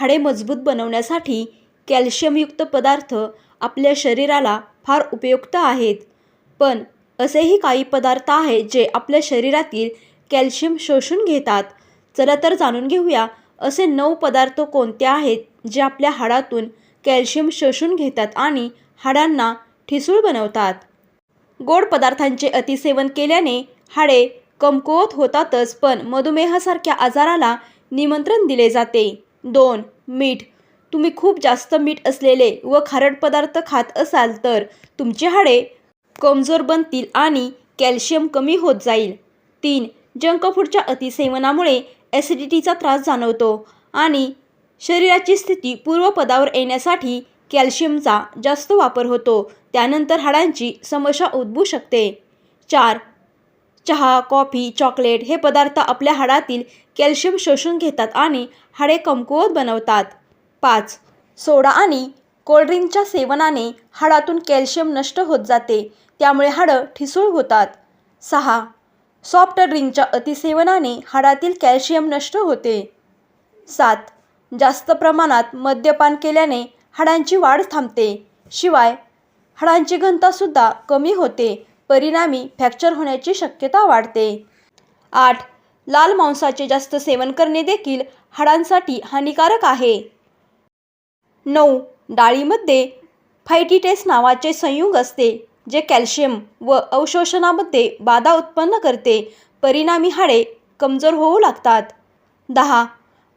हाडे मजबूत बनवण्यासाठी कॅल्शियमयुक्त पदार्थ आपल्या शरीराला फार उपयुक्त आहेत. पण असेही काही पदार्थ आहेत जे आपल्या शरीरातील कॅल्शियम शोषून घेतात. चला तर जाणून घेऊया असे नऊ पदार्थ कोणते आहेत जे आपल्या हाडातून कॅल्शियम शोषून घेतात आणि हाडांना ठिसूळ बनवतात. गोड पदार्थांचे अतिसेवन केल्याने हाडे कमकुवत होतातच पण मधुमेहासारख्या आजाराला निमंत्रण दिले जाते. दोन मीठ. तुम्ही खूप जास्त मीठ असलेले व खारट पदार्थ खात असाल तर तुमची हाडे कमजोर बनतील आणि कॅल्शियम कमी होत जाईल. तीन जंक फूडच्या अतिसेवनामुळे ॲसिडिटीचा त्रास जाणवतो आणि शरीराची स्थिती पूर्वपदावर येण्यासाठी कॅल्शियमचा जास्त वापर होतो. त्यानंतर हाडांची समस्या उद्भवू शकते. चार चहा कॉफी चॉकलेट हे पदार्थ आपल्या हाडातील कॅल्शियम शोषून घेतात आणि हाडे कमकुवत बनवतात. पाच सोडा आणि कोल्ड्रिंकच्या सेवनाने हाडातून कॅल्शियम नष्ट होत जाते त्यामुळे हाडं ठिसूळ होतात. सहा सॉफ्ट ड्रिंकच्या अतिसेवनाने हाडातील कॅल्शियम नष्ट होते. सात जास्त प्रमाणात मद्यपान केल्याने हाडांची वाढ थांबते शिवाय हाडांची घनतासुद्धा कमी होते. परिणामी फ्रॅक्चर होण्याची शक्यता वाढते. आठ. लाल मांसाचे जास्त सेवन करणे देखील हाडांसाठी हानिकारक आहे. नऊ. डाळीमध्ये फायटिटेस नावाचे संयुग असते जे कॅल्शियम व अवशोषणामध्ये बाधा उत्पन्न करते. परिणामी हाडे कमजोर होऊ लागतात. दहा.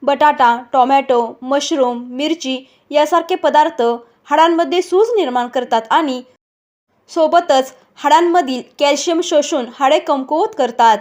बटाटा टोमॅटो मशरूम मिरची यासारखे पदार्थ हाडांमध्ये सूज निर्माण करतात आणि सोबतच हाडांमधील कॅल्शियम शोषून हाडे कमकुवत करतात.